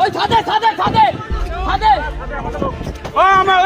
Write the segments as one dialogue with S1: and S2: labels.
S1: ওই ছাদে ছাদে ছাদে ছাদে
S2: ও আমার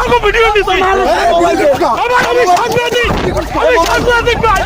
S2: আমি ভিডিও দিছি আমার আমি সাংবাদিক আমি সাংবাদিক ভাই